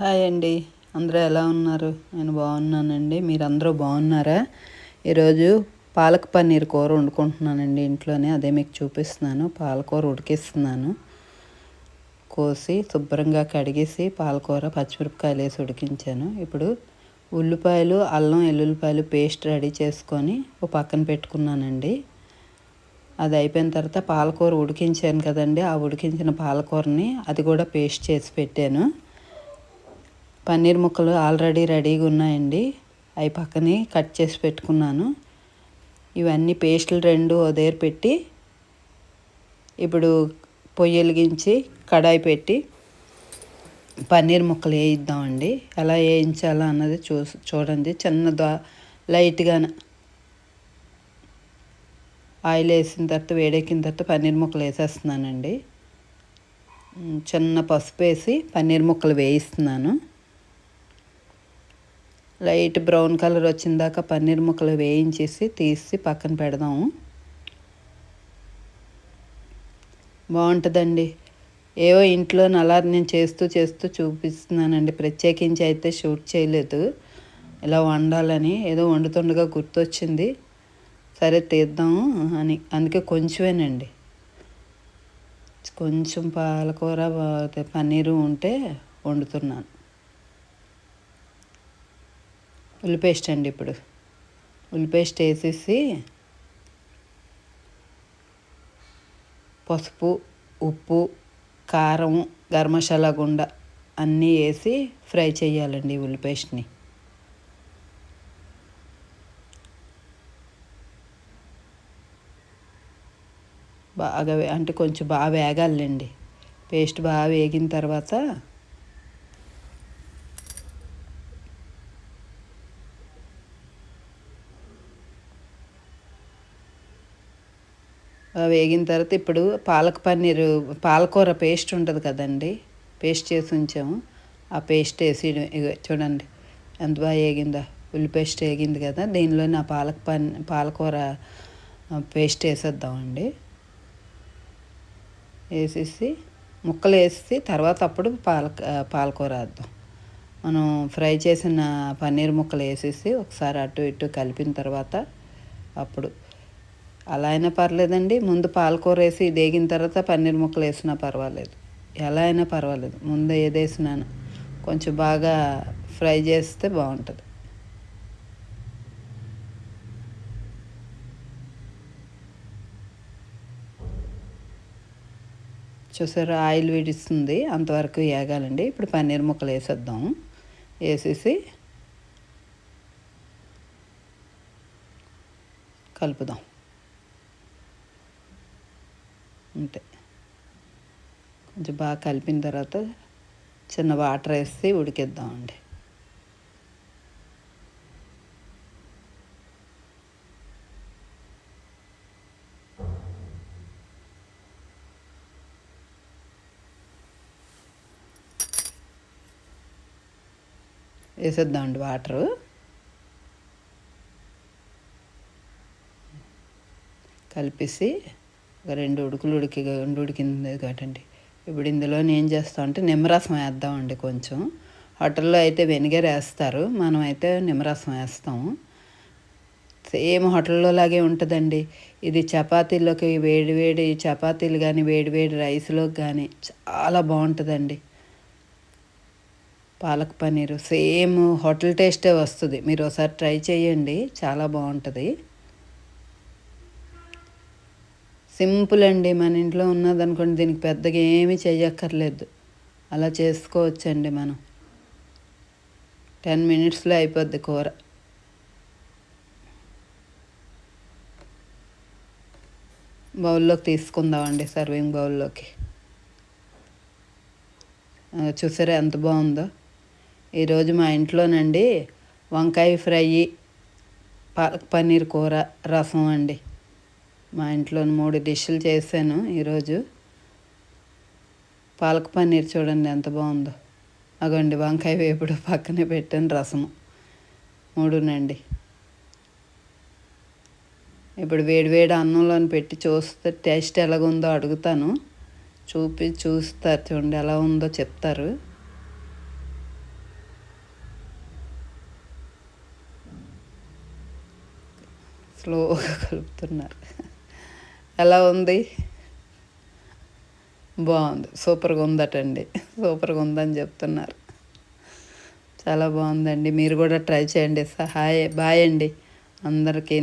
Hi అండి. అందరూ ఎలా ఉన్నారు? నేను బాగున్నానండి. మీరందరూ బాగున్నారా? ఈరోజు పాలక్ పన్నీర్ కూర వండుకుంటున్నానండి ఇంట్లోనే. అదే మీకు చూపిస్తున్నాను. పాలకూర ఉడికిస్తున్నాను. కోసి శుభ్రంగా కడిగేసి పాలకూర పచ్చిమిరపకాయలు వేసి ఉడికించాను. ఇప్పుడు ఉల్లిపాయలు అల్లం ఎల్లుల్లిపాయలు పేస్ట్ రెడీ చేసుకొని ఒక పక్కన పెట్టుకున్నానండి. అది అయిపోయిన తర్వాత పాలకూర ఉడికించాను కదండి. ఆ ఉడికించిన పాలకూరని అది కూడా పేస్ట్ చేసి పెట్టాను. పన్నీర్ ముక్కలు ఆల్రెడీ రెడీగా ఉన్నాయండి. అవి పక్కనే కట్ చేసి పెట్టుకున్నాను. ఇవన్నీ పేస్టులు రెండు ఉదయం పెట్టి ఇప్పుడు పొయ్యి వెలిగించి కడాయి పెట్టి పన్నీర్ ముక్కలు వేయిద్దామండి. ఎలా వేయించాలా అన్నది చూ చూడండి. చిన్న దా లైట్గా ఆయిల్ వేసిన తర్వాత వేడెక్కిన తర్వాత పన్నీర్ ముక్కలు వేసేస్తున్నానండి. చిన్న పసుపు వేసి పన్నీర్ ముక్కలు వేయిస్తున్నాను. లైట్ బ్రౌన్ కలర్ వచ్చిందాక పన్నీర్ ముక్కలు వేయించేసి తీసి పక్కన పెడదాము బాగుంటుందండి. ఏవో ఇంట్లో అలా నేను చేస్తూ చేస్తూ చూపిస్తున్నానండి. ప్రత్యేకించి అయితే షూట్ చేయలేదు. ఇలా వండాలని ఏదో వండుతుండగా గుర్తొచ్చింది. సరే తీద్దాము అని. అందుకే కొంచెమేనండి. కొంచెం పాలకూర పన్నీరు ఉంటే వండుతున్నాను. ఉల్లి పేస్ట్ అండి ఇప్పుడు. ఉల్లి పేస్ట్ వేసేసి పసుపు ఉప్పు కారం గరం మసాలా గుండ అన్నీ వేసి ఫ్రై చేయాలండి ఉల్లి పేస్ట్ని. బాగా అంటే కొంచెం బాగా వేగాలండి. పేస్ట్ బాగా వేగిన తర్వాత వేగిన తర్వాత ఇప్పుడు పాలక పన్నీరు పాలకూర పేస్ట్ ఉంటుంది కదండి పేస్ట్ చేసి ఉంచాము. ఆ పేస్ట్ వేసి చూడండి ఎంత బాగా వేగిందో. ఉల్లి పేస్ట్ వేగింది కదా దీనిలో నా పాలక పన్ పాలకూర పేస్ట్ వేసేద్దామండి. వేసేసి ముక్కలు వేసి తర్వాత అప్పుడు పాలక పాలకూర వేద్దాం. మనం ఫ్రై చేసిన పన్నీర్ ముక్కలు వేసేసి ఒకసారి అటు ఇటు కలిపిన తర్వాత అప్పుడు అలా అయినా పర్లేదండి. ముందు పాలకూర వేసి దేగిన తర్వాత పన్నీర్ ముక్కలు వేసినా పర్వాలేదు. ఎలా అయినా పర్వాలేదు. ముందు ఏది వేసినా కొంచెం బాగా ఫ్రై చేస్తే బాగుంటుంది. చూసారు ఆయిల్ విడిస్తుంది. అంతవరకు వేగాలండి. ఇప్పుడు పన్నీర్ ముక్కలు వేసేద్దాం. వేసేసి కలుపుదాం. అంతే. కొంచెం బాగా కలిపిన తర్వాత చిన్న వాటర్ వేసి ఉడికిద్దామండి. వేసేద్దామండి వాటరు. కలిపేసి ఒక రెండు ఉడుకులు ఉడికి రెండు ఉడికింది కాటండి ఇప్పుడు ఇందులో ఏం చేస్తాం అంటే నిమ్మరసం వేద్దామండి కొంచెం. హోటల్లో అయితే వెనిగర్ వేస్తారు మనం అయితే నిమ్మరసం వేస్తాము. సేమ్ హోటల్లో లాగే ఉంటుందండి. ఇది చపాతీలోకి వేడి వేడి చపాతీలు కానీ వేడి వేడి రైస్లోకి కానీ చాలా బాగుంటుందండి. పాలక్ పన్నీరు సేమ్ హోటల్ టేస్టే వస్తుంది. మీరు ఒకసారి ట్రై చేయండి చాలా బాగుంటుంది. సింపుల్ అండి మన ఇంట్లో ఉన్నదనుకోండి దీనికి పెద్దగా ఏమీ చేయక్కర్లేదు అలా చేసుకోవచ్చండి మనం. టెన్ మినిట్స్లో అయిపోద్ది కూర. బౌల్లోకి తీసుకుందామండి సర్వింగ్ బౌల్లోకి. చూసారా ఎంత బాగుందో? ఈరోజు మా ఇంట్లోనండి వంకాయ ఫ్రై పాలక్ పన్నీర్ కూర రసం అండి. మా ఇంట్లో మూడు డిష్లు చేశాను ఈరోజు. పాలక పన్నీర్ చూడండి ఎంత బాగుందో. అగండి వంకాయ వేపుడు పక్కనే పెట్టాను రసము. మూడునండి. ఇప్పుడు వేడి వేడి అన్నంలో పెట్టి చూస్తే టేస్ట్ ఎలాగుందో అడుగుతాను. చూపి చూస్తారు చూడండి ఎలా ఉందో చెప్తారు. స్లోగా కలుపుతున్నారు. ఎలా ఉంది? బాగుంది. సూపర్గా ఉందటండి. సూపర్గా ఉందని చెప్తున్నారు. చాలా బాగుందండి. మీరు కూడా ట్రై చేయండి. సహాయ బాయ్ అండి. అందరికీ